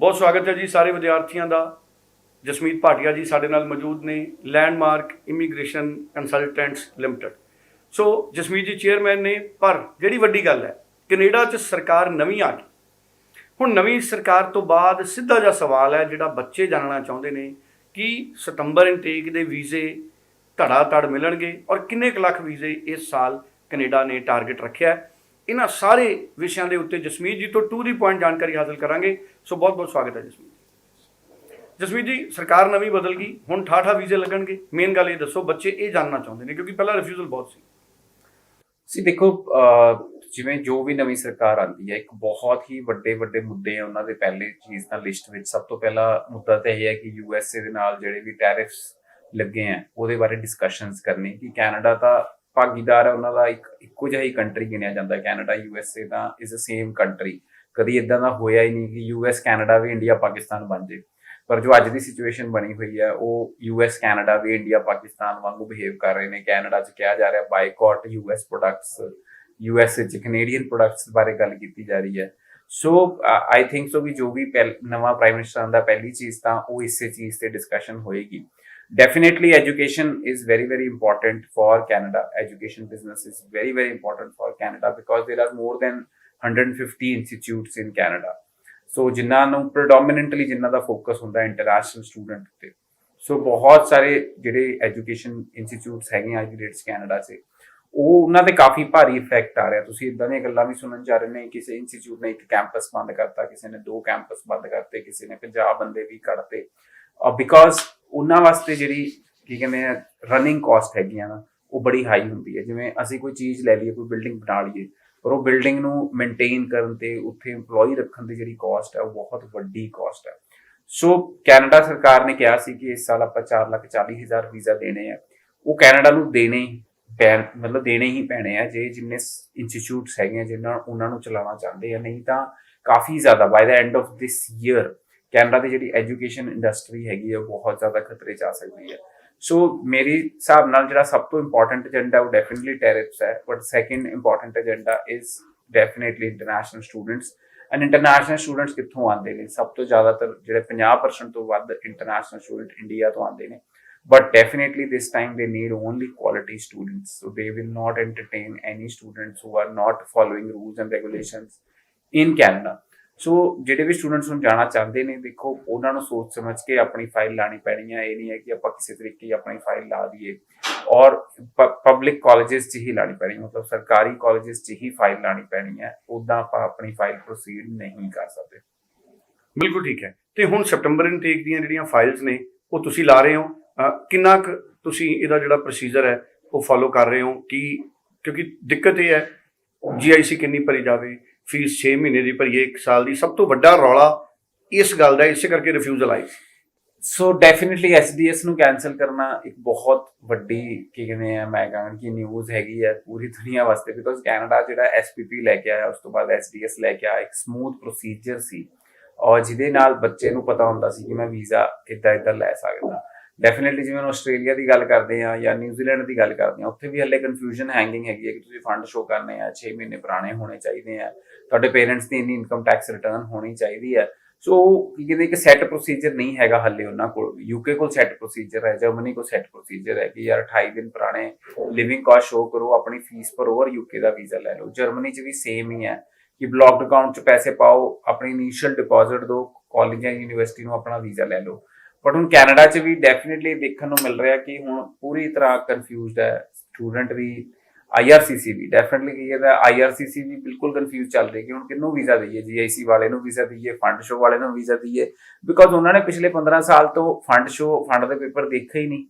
ਬਹੁਤ ਸਵਾਗਤ ਹੈ ਜੀ ਸਾਰੇ ਵਿਦਿਆਰਥੀਆਂ ਦਾ। ਜਸਮੀਤ ਭਾਟੀਆ ਜੀ ਸਾਡੇ ਨਾਲ ਮੌਜੂਦ ਨੇ landmark immigration consultants limited so Jasmeet ji chairman ਨੇ, ਪਰ ਜਿਹੜੀ ਵੱਡੀ ਗੱਲ ਹੈ, ਕੈਨੇਡਾ 'ਚ ਸਰਕਾਰ ਨਵੀਂ ਆ ਗਈ। ਹੁਣ ਨਵੀਂ ਸਰਕਾਰ ਤੋਂ ਬਾਅਦ ਸਿੱਧਾ ਜਿਹਾ ਸਵਾਲ ਹੈ, ਜਿਹੜਾ ਬੱਚੇ ਜਾਣਨਾ ਚਾਹੁੰਦੇ ਨੇ, ਕਿ ਸਤੰਬਰ ਇਨਟੇਕ ਦੇ ਵੀਜ਼ੇ ਧੜਾ ਧੜ ਮਿਲਣਗੇ ਔਰ ਕਿੰਨੇ ਕੁ ਲੱਖ ਵੀਜ਼ੇ ਇਸ ਸਾਲ ਕੈਨੇਡਾ ਨੇ ਟਾਰਗੇਟ ਰੱਖਿਆ ਹੈ। ਇਹਨਾਂ ਸਾਰੇ ਵਿਸ਼ਿਆਂ ਦੇ ਉੱਤੇ ਜਸਮੀਤ ਜੀ ਤੋਂ ਟੂ ਦੀ ਪੁਆਇੰਟ ਜਾਣਕਾਰੀ ਹਾਸਲ ਕਰਾਂਗੇ। ਸੋ ਬਹੁਤ ਬਹੁਤ ਸਵਾਗਤ ਹੈ ਜਸਮੀਤ ਜਸਮੀਤ ਜੀ, ਸਰਕਾਰ ਨਵੀਂ ਬਦਲ ਗਈ, ਹੁਣ ਠਾਠਾ ਵੀਜ਼ੇ ਲੱਗਣਗੇ। ਮੇਨ ਗੱਲ ਇਹ ਦੱਸੋ, ਬੱਚੇ ਇਹ ਜਾਣਨਾ ਚਾਹੁੰਦੇ ਨੇ, ਕਿਉਂਕਿ ਪਹਿਲਾਂ ਰਿਫਿਊਜ਼ਲ ਬਹੁਤ ਸੀ। ਸੀ, ਦੇਖੋ ਜਿਵੇਂ ਜੋ ਵੀ ਨਵੀਂ ਸਰਕਾਰ ਆਉਂਦੀ ਹੈ, ਇੱਕ ਬਹੁਤ ਹੀ ਵੱਡੇ ਵੱਡੇ ਮੁੱਦੇ ਆ ਉਹਨਾਂ ਦੇ ਪਹਿਲੇ ਚੀਜ਼ ਦਾ ਲਿਸਟ ਵਿੱਚ। ਸਭ ਤੋਂ ਪਹਿਲਾ ਮੁੱਦਾ ਤਾਂ ਇਹ ਹੈ ਕਿ ਯੂ ਐਸ ਏ ਦੇ ਨਾਲ ਜਿਹੜੇ ਵੀ ਟੈਰਿਫਸ ਲੱਗੇ ਆ, ਉਹਦੇ ਬਾਰੇ ਡਿਸਕਸ਼ਨਸ ਕਰਨੀ, ਕਿ ਕੈਨੇਡਾ ਤਾਂ ਭਾਗੀਦਾਰ ਹੈ ਉਹਨਾਂ ਦਾ ਇੱਕ ਇੱਕੋ ਜਿਹਾ ਹੀ ਕੰਟਰੀ ਗਿਣਿਆ ਜਾਂਦਾ, ਕੈਨੇਡਾ ਯੂ ਕੈਨੇਡਾ ਏ ਦਾ ਇਜ਼ ਅ ਸੇਮ ਕੰਟਰੀ ਕਦੀ ਇਦਾਂ ਦਾ ਹੋਇਆ ਹੀ ਨਹੀਂ ਕਿ ਯੂ ਐਸ ਕੈਨੇਡਾ ਵੀ ਇੰਡੀਆ ਪਾਕਿਸਤਾਨ ਬਣ ਜੇ। ਪਰ ਜੋ ਅੱਜ ਦੀ ਸਿਚੁਏਸ਼ਨ ਬਣੀ ਹੋਈ ਹੈ ਉਹ ਯੂ ਐਸ ਕੈਨੇਡਾ ਵੀ ਇੰਡੀਆ ਪਾਕਿਸਤਾਨ ਵਾਂਗੂ ਬਿਹੇਵ ਕਰ ਰਹੇ ਨੇ। ਕੈਨੇਡਾ 'ਚ ਕਿਹਾ ਜਾ ਰਿਹਾ boycott US products U US 'ਚ ਕੈਨੇਡੀਅਨ ਪ੍ਰੋਡਕਟਸ ਬਾਰੇ ਗੱਲ ਕੀਤੀ ਜਾ ਰਹੀ ਹੈ। ਸੋ ਆਈ ਥਿੰਕ ਸੋ ਵੀ ਜੋ ਵੀ ਪਹਿਲ- ਨਵਾਂ ਪ੍ਰਾਈਮ ਮਿਨਿਸਟਰ ਆਂਦਾ ਪਹਿਲੀ ਚੀਜ਼ ਤਾਂ ਉਹ ਇਸੇ ਚੀਜ਼ ਤੇ ਡਿਸਕਸ਼ਨ ਹੋਏਗੀ। Definitely education is very very important for canada education business is very very important for canada because there are more than 150 institutes in canada ਸੋ ਜਿਨ੍ਹਾਂ ਨੂੰ predominantly ਜਿਨ੍ਹਾਂ ਦਾ ਫੋਕਸ ਹੁੰਦਾ ਇੰਟਰਨੈਸ਼ਨਲ ਸਟੂਡੈਂਟ ਤੇ ਸੋ ਬਹੁਤ ਸਾਰੇ ਜਿਹੜੇ ਐਜੂਕੇਸ਼ਨ ਇੰਸਟੀਚਿਊਟਸ ਹੈਗੇ ਆ ਅੱਜ ਦੀ ਡੇਟ 'ਚ ਕੈਨੇਡਾ 'ਚ ਉਹ ਉਹਨਾਂ ਤੇ ਕਾਫੀ ਭਾਰੀ ਇਫੈਕਟ ਆ ਰਿਹਾ ਤੁਸੀਂ ਇਦਾਂ ਦੀਆਂ ਗੱਲਾਂ ਵੀ ਸੁਣਨ ਜਾ ਰਹੇ ਨੇ ਕਿਸੇ ਇੰਸਟੀਚਿਊਟ ਨੇ ਇੱਕ ਕੈਂਪਸ ਬੰਦ ਕਰਤਾ ਕਿਸੇ ਨੇ ਦੋ ਕੈਂਪਸ ਬੰਦ ਕਰਤੇ ਕਿਸੇ ਨੇ 50 ਬੰਦੇ ਵੀ ਕੱਢਤੇ ਬਿਕਾਜ਼ ਉਹਨਾਂ ਵਾਸਤੇ ਜਿਹੜੀ ਕੀ ਕਹਿੰਦੇ ਆ ਰਨਿੰਗ ਕਾਸਟ ਹੈਗੀਆਂ ਨਾ, ਉਹ ਬੜੀ ਹਾਈ ਹੁੰਦੀ ਹੈ। ਜਿਵੇਂ ਅਸੀਂ ਕੋਈ ਚੀਜ਼ ਲੈ ਲਈਏ, ਕੋਈ ਬਿਲਡਿੰਗ ਬਣਾ ਲਈਏ ਪਰ ਉਹ ਬਿਲਡਿੰਗ ਨੂੰ ਮੇਨਟੇਨ ਕਰਨ ਤੇ ਉੱਥੇ EMPLOYE ਰੱਖਣ ਦੀ ਜਿਹੜੀ ਕਾਸਟ ਹੈ, ਉਹ ਬਹੁਤ ਵੱਡੀ ਕਾਸਟ ਹੈ। ਸੋ ਕੈਨੇਡਾ ਸਰਕਾਰ ਨੇ ਕਿਹਾ ਸੀ ਕਿ ਇਸ ਸਾਲ ਆਪਾਂ 440000 ਵੀਜ਼ਾ ਦੇਣੇ ਆ। ਉਹ ਕੈਨੇਡਾ ਨੂੰ ਦੇਣੇ ਹੀ ਪੈਣ, ਮਤਲਬ ਦੇਣੇ ਹੀ ਪੈਣੇ ਆ, ਜੇ ਜਿੰਨੇ ਇੰਸਟੀਚਿਊਟਸ ਹੈਗੇ ਆ, ਜਿਨ੍ਹਾਂ, ਉਹਨਾਂ ਨੂੰ ਚਲਾਉਣਾ ਚਾਹੁੰਦੇ ਆ। ਨਹੀਂ ਤਾਂ ਕਾਫੀ ਜ਼ਿਆਦਾ by the end of this year Canada ਦੀ ਜਿਹੜੀ ਐਜੂਕੇਸ਼ਨ ਇੰਡਸਟਰੀ ਹੈਗੀ ਹੈ ਉਹ ਬਹੁਤ ਜ਼ਿਆਦਾ ਖਤਰੇ 'ਚ ਆ ਸਕਦੀ ਹੈ। ਸੋ ਮੇਰੀ ਹਿਸਾਬ ਨਾਲ ਜਿਹੜਾ ਸਭ ਤੋਂ ਇੰਪੋਰਟੈਂਟ ਏਜੰਡਾ ਉਹ ਡੈਫੀਨਿਟਲੀ ਟੈਰਿਫਸ ਹੈ but second important agenda is definitely international students and international students ਕਿੱਥੋਂ ਆਉਂਦੇ ਨੇ? ਸਭ ਤੋਂ ਜ਼ਿਆਦਾਤਰ ਜਿਹੜੇ 50% ਤੋਂ ਵੱਧ ਇੰਟਰਨੈਸ਼ਨਲ ਸਟੂਡੈਂਟ ਇੰਡੀਆ ਤੋਂ ਆਉਂਦੇ ਨੇ। But definitely this time they need only quality students. So, they will not entertain any students who are not following rules and regulations in canada. ਸੋ ਜਿਹੜੇ ਵੀ ਸਟੂਡੈਂਟਸ ਨੂੰ ਜਾਣਾ ਚਾਹੁੰਦੇ ਨੇ, ਦੇਖੋ, ਉਹਨਾਂ ਨੂੰ ਸੋਚ ਸਮਝ ਕੇ ਆਪਣੀ ਫਾਈਲ ਲਾਣੀ ਪੈਣੀ ਹੈ। ਇਹ ਨਹੀਂ ਹੈ ਕਿ ਆਪਾਂ ਕਿਸੇ ਤਰੀਕੇ ਆਪਣੀ ਫਾਈਲ ਲਾ ਦਈਏ। ਔਰ ਪਬਲਿਕ ਕਾਲਜਸ 'ਚ ਹੀ ਲਾਣੀ ਪੈਣੀ ਮਤਲਬ ਸਰਕਾਰੀ ਕਾਲਜਸ 'ਚ ਹੀ ਫਾਈਲ ਲਾਣੀ ਪੈਣੀ ਹੈ। ਉਦਾਂ ਆਪਾਂ ਆਪਣੀ ਫਾਈਲ ਪ੍ਰੋਸੀਡ ਨਹੀਂ ਕਰ ਸਕਦੇ। ਬਿਲਕੁਲ ਠੀਕ ਹੈ। ਤੇ ਹੁਣ ਸਪਟੰਬਰ ਇਨਟੇਕ ਦੀਆਂ ਜਿਹੜੀਆਂ ਫਾਈਲਸ ਨੇ, ਉਹ ਤੁਸੀਂ ਲਾ ਰਹੇ ਹੋ। ਕਿੰਨਾ ਕੁ ਤੁਸੀਂ ਇਹਦਾ ਜਿਹੜਾ ਪ੍ਰੋਸੀਜਰ ਹੈ, ਉਹ ਫਾਲੋ ਕਰ ਰਹੇ ਹੋ? ਕਿ, ਕਿਉਂਕਿ ਦਿੱਕਤ ਇਹ ਹੈ ਜੀਆਈਸੀ ਕਿੰਨੀ ਭਰੀ ਜਾਵੇ ਫੀਸ 6 ਮਹੀਨੇ ਦੀ ਭਰੀਏ 1 ਸਾਲ ਦੀ, ਸਭ ਤੋਂ ਵੱਡਾ ਰੌਲਾ ਇਸ ਗੱਲ ਦਾ, ਇਸੇ ਕਰਕੇ ਰਿਫਿਊਜ਼ਲ ਆਈ। ਸੋ ਡੈਫੀਨਿਟਲੀ ਐਸਡੀਐਸ ਨੂੰ ਕੈਨਸਲ ਕਰਨਾ ਇੱਕ ਬਹੁਤ ਵੱਡੀ ਕੀ ਕਹਿੰਦੇ ਆ, ਮੈਂ ਕਹਾਂ ਕਿ ਨਿਊਜ਼ ਹੈਗੀ ਹੈ ਪੂਰੀ ਦੁਨੀਆ ਵਾਸਤੇ ਬਿਕੋਜ਼ ਕੈਨੇਡਾ ਜਿਹੜਾ ਐਸਪੀਪੀ ਲੈ ਕੇ ਆਇਆ, ਉਸ ਤੋਂ ਬਾਅਦ ਐਸਡੀਐਸ ਲੈ ਕੇ ਆਇਆ, ਇੱਕ ਸਮੂਥ ਪ੍ਰੋਸੀਜਰ ਸੀ। ਔਰ ਜਿਹਦੇ ਨਾਲ ਬੱਚੇ ਨੂੰ ਪਤਾ ਹੁੰਦਾ ਸੀ ਕਿ ਮੈਂ ਵੀਜ਼ਾ ਇੱਦਾਂ ਇੱਦਾਂ ਲੈ ਸਕਦਾ। ਡੈਫੀਨਿਟਲੀ ਜਿਵੇਂ ਆਸਟ੍ਰੇਲੀਆ ਦੀ ਗੱਲ ਕਰਦੇ ਆ ਜਾਂ ਨਿਊਜ਼ੀਲੈਂਡ ਦੀ ਗੱਲ ਕਰਦੇ ਆ ਉੱਥੇ ਵੀ ਹੱਲੇ ਕਨਫਿਊਜ਼ਨ ਹੈਂਗਿੰਗ ਹੈਗੀ ਹੈ ਕਿ ਤੁਸੀਂ ਫੰਡ ਸ਼ੋ ਕਰਨੇ ਆ 6 ਮਹੀਨੇ ਪੁਰਾਣੇ ਹੋਣੇ ਚਾਹੀਦੇ ਆ, ਤੁਹਾਡੇ ਪੇਰੈਂਟਸ ਦੀ ਇੰਨੀ ਇਨਕਮ ਟੈਕਸ ਰਿਟਰਨ ਹੋਣੀ ਚਾਹੀਦੀ ਹੈ। ਸੋ ਕੀ ਕਹਿੰਦੇ, ਇੱਕ ਸੈੱਟ ਪ੍ਰੋਸੀਜਰ ਨਹੀਂ ਹੈਗਾ ਹੱਲੇ ਉਹਨਾਂ ਕੋਲ ਯੂਕੇ ਕੋਲ ਸੈੱਟ ਪ੍ਰੋਸੀਜਰ ਹੈ ਜਰਮਨੀ ਕੋਲ ਸੈੱਟ ਪ੍ਰੋਸੀਜਰ ਹੈ ਕਿ ਯਾਰ 28 ਦਿਨ ਪੁਰਾਣੇ ਲਿਵਿੰਗ ਕਾਸਟ ਸ਼ੋ ਕਰੋ, ਆਪਣੀ ਫੀਸ ਭਰੋ ਔਰ ਯੂਕੇ ਦਾ ਵੀਜ਼ਾ ਲੈ ਲਓ। ਜਰਮਨੀ 'ਚ ਵੀ ਸੇਮ ਹੀ ਹੈ ਕਿ ਬਲੌਕਡ ਅਕਾਊਂਟ 'ਚ ਪੈਸੇ ਪਾਓ, ਆਪਣੀ ਇਨੀਸ਼ੀਅਲ ਡਿਪੋਜ਼ਿਟ ਦਿਓ ਕਾਲਜ ਜਾਂ ਯੂਨੀਵਰਸਿਟੀ ਨੂੰ ਆਪਣਾ ਵੀਜ਼ਾ ਲੈ ਲਓ। ਬਟ ਹੁਣ ਕੈਨੇਡਾ 'ਚ ਵੀ ਡੈਫੀਨਿਟਲੀ ਦੇਖਣ ਨੂੰ ਮਿਲ ਰਿਹਾ ਕਿ ਹੁਣ ਪੂਰੀ ਤਰ੍ਹਾਂ ਕਨਫਿਊਜ਼ਡ ਹੈ ਸਟੂਡੈਂਟ ਵੀ ਆਈਆਰਸੀਸੀ ਵੀ ਡੈਫੀਨਿਟਲੀ ਕੀ ਇਹਦਾ ਆਈਆਰਸੀਸੀ ਵੀ ਬਿਲਕੁਲ ਕਨਫਿਊਜ਼ ਚੱਲ ਰਹੀ ਕਿ ਹੁਣ ਕਿੰਨੂੰ ਵੀਜ਼ਾ ਦਈਏ ਜੀਆਈਸੀ ਵਾਲੇ ਨੂੰ ਵੀਜ਼ਾ ਦਈਏ ਫੰਡ ਸ਼ੋ ਵਾਲੇ ਨੂੰ ਵੀਜ਼ਾ ਦਈਏ ਬਿਕੋਜ਼ ਉਹਨਾਂ ਨੇ ਪਿਛਲੇ 15 ਸਾਲ ਤੋਂ ਫੰਡ ਸ਼ੋ ਫੰਡ ਦੇ ਪੇਪਰ ਦੇਖੇ ਹੀ ਨਹੀਂ।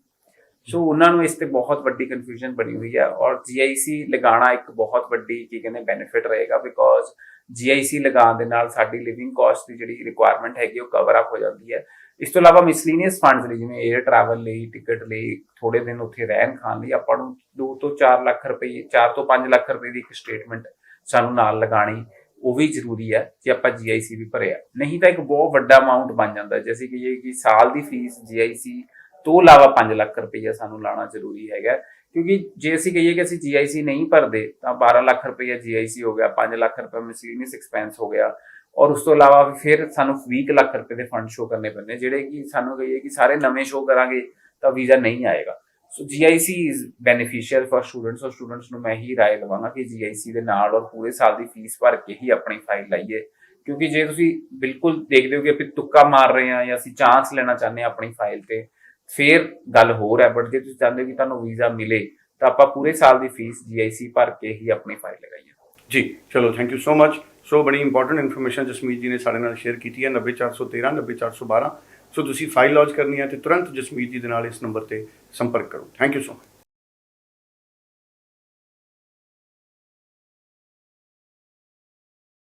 ਸੋ ਉਹਨਾਂ ਨੂੰ ਇਸ ਤੇ ਬਹੁਤ ਵੱਡੀ ਕਨਫਿਊਜ਼ਨ ਬਣੀ ਹੋਈ ਹੈ ਔਰ ਜੀਆਈਸੀ ਲਗਾਉਣਾ ਇੱਕ ਬਹੁਤ ਵੱਡੀ ਕੀ ਕਹਿੰਦੇ ਬੈਨੀਫਿਟ ਰਹੇਗਾ ਬਿਕੋਜ਼ ਜੀਆਈਸੀ ਲਗਾਉਣ ਦੇ ਨਾਲ ਸਾਡੀ ਲਿਵਿੰਗ ਕਾਸਟ ਦੀ ਜਿਹੜੀ ਰਿਕੁਆਇਰਮੈਂਟ ਹੈਗੀ ਉਹ ਕਵਰ ਅਪ ਹੋ ਜਾਂਦੀ ਹੈ। ਇਸ ਤੋਂ ਇਲਾਵਾ ਮਿਸਲੀਨੀਅਸ ਫੰਡਸ ਲਈ, ਜਿਵੇਂ 에ਅਰ ਟਰੈਵਲ ਲਈ ਟਿਕਟ ਲਈ ਥੋੜੇ ਦਿਨ ਉੱਥੇ ਰਹਿਣ ਖਾਣ ਲਈ ਆਪਾਂ ਨੂੰ 2 ਤੋਂ 4 ਲੱਖ ਰੁਪਏ 4 ਤੋਂ 5 ਲੱਖ ਰੁਪਏ ਦੀ ਇੱਕ ਸਟੇਟਮੈਂਟ ਸਾਨੂੰ ਨਾਲ ਲਗਾਣੀ ਉਹ ਵੀ ਜ਼ਰੂਰੀ ਹੈ ਕਿ ਆਪਾਂ ਜੀਆਈਸੀ ਵੀ ਭਰਿਆ ਨਹੀਂ ਤਾਂ ਇੱਕ ਬਹੁਤ ਵੱਡਾ ਅਮਾਉਂਟ ਬਣ ਜਾਂਦਾ ਹੈ। ਜੈਸੇ ਕਿ ਇਹ ਕਿ ਸਾਲ ਦੀ ਫੀਸ ਜੀਆਈਸੀ ਤੋਂ ਇਲਾਵਾ 5 ਲੱਖ ਰੁਪਏ ਸਾਨੂੰ ਲਾਣਾ ਜ਼ਰੂਰੀ ਹੈਗਾ ਕਿਉਂਕਿ ਜੇ ਅਸੀਂ ਕਹੀਏ ਕਿ ਅਸੀਂ ਜੀਆਈਸੀ ਨਹੀਂ ਭਰਦੇ, ਤਾਂ 12 ਲੱਖ ਰੁਪਏ ਜੀਆਈਸੀ ਹੋ ਗਿਆ 5 ਲੱਖ ਰੁਪਏ ਮਿਸਲੀਨੀਅਸ ਐਕਸਪੈਂਸ ਹੋ ਗਿਆ ਔਰ ਉਸ ਤੋਂ ਇਲਾਵਾ ਵੀ ਫਿਰ ਸਾਨੂੰ 20 ਕੁ ਲੱਖ ਰੁਪਏ ਦੇ ਫੰਡ ਸ਼ੋ ਕਰਨੇ ਪੈਂਦੇ ਜਿਹੜੇ ਕਿ ਸਾਨੂੰ ਕਹੀਏ ਕਿ ਸਾਰੇ ਨਵੇਂ ਸ਼ੋ ਕਰਾਂਗੇ ਤਾਂ ਵੀਜ਼ਾ ਨਹੀਂ ਆਏਗਾ। So GIC is beneficial for students ਔਰ ਸਟੂਡੈਂਟਸ ਨੂੰ ਮੈਂ ਹੀ ਰਾਏ ਦਵਾਂਗਾ ਕਿ GIC ਦੇ ਨਾਲ ਔਰ ਪੂਰੇ ਸਾਲ ਦੀ ਫੀਸ ਭਰ ਕੇ ਹੀ ਆਪਣੀ ਫਾਈਲ ਲਾਈਏ। ਕਿਉਂਕਿ ਜੇ ਤੁਸੀਂ ਬਿਲਕੁਲ ਦੇਖਦੇ ਹੋ ਕਿ ਅਸੀਂ ਤੁੱਕਾ ਮਾਰ ਰਹੇ ਹਾਂ ਜਾਂ ਅਸੀਂ ਚਾਂਸ ਲੈਣਾ ਚਾਹੁੰਦੇ ਹਾਂ ਆਪਣੀ ਫਾਈਲ ਤੇ, ਫਿਰ ਗੱਲ ਹੋਰ ਹੈ। ਬਟ ਜੇ ਤੁਸੀਂ ਚਾਹੁੰਦੇ ਹੋ ਕਿ ਤੁਹਾਨੂੰ ਵੀਜ਼ਾ ਮਿਲੇ, ਤਾਂ ਆਪਾਂ ਪੂਰੇ ਸਾਲ ਦੀ ਫੀਸ GIC ਭਰ ਕੇ ਹੀ ਆਪਣੀ ਫਾਈਲ ਲਗਾਈਏ। ਜੀ, ਚਲੋ thank you so much so ਬੜੀ ਇੰਪੋਰਟੈਂਟ ਇਨਫੋਰਮੇਸ਼ਨ ਜਸਮੀਤ ਜੀ ਨੇ ਸਾਡੇ ਨਾਲ ਸ਼ੇਅਰ ਕੀਤੀ ਹੈ 90413 90412 ਸੋ ਤੁਸੀਂ ਫਾਈਲ ਲੌਂਚ ਕਰਨੀ ਹੈ ਤੇ ਤੁਰੰਤ ਜਸਮੀਤ ਜੀ ਦੇ ਨਾਲ ਇਸ ਨੰਬਰ ਤੇ ਸੰਪਰਕ ਕਰੋ ਥੈਂਕ ਯੂ ਸੋ ਮਚ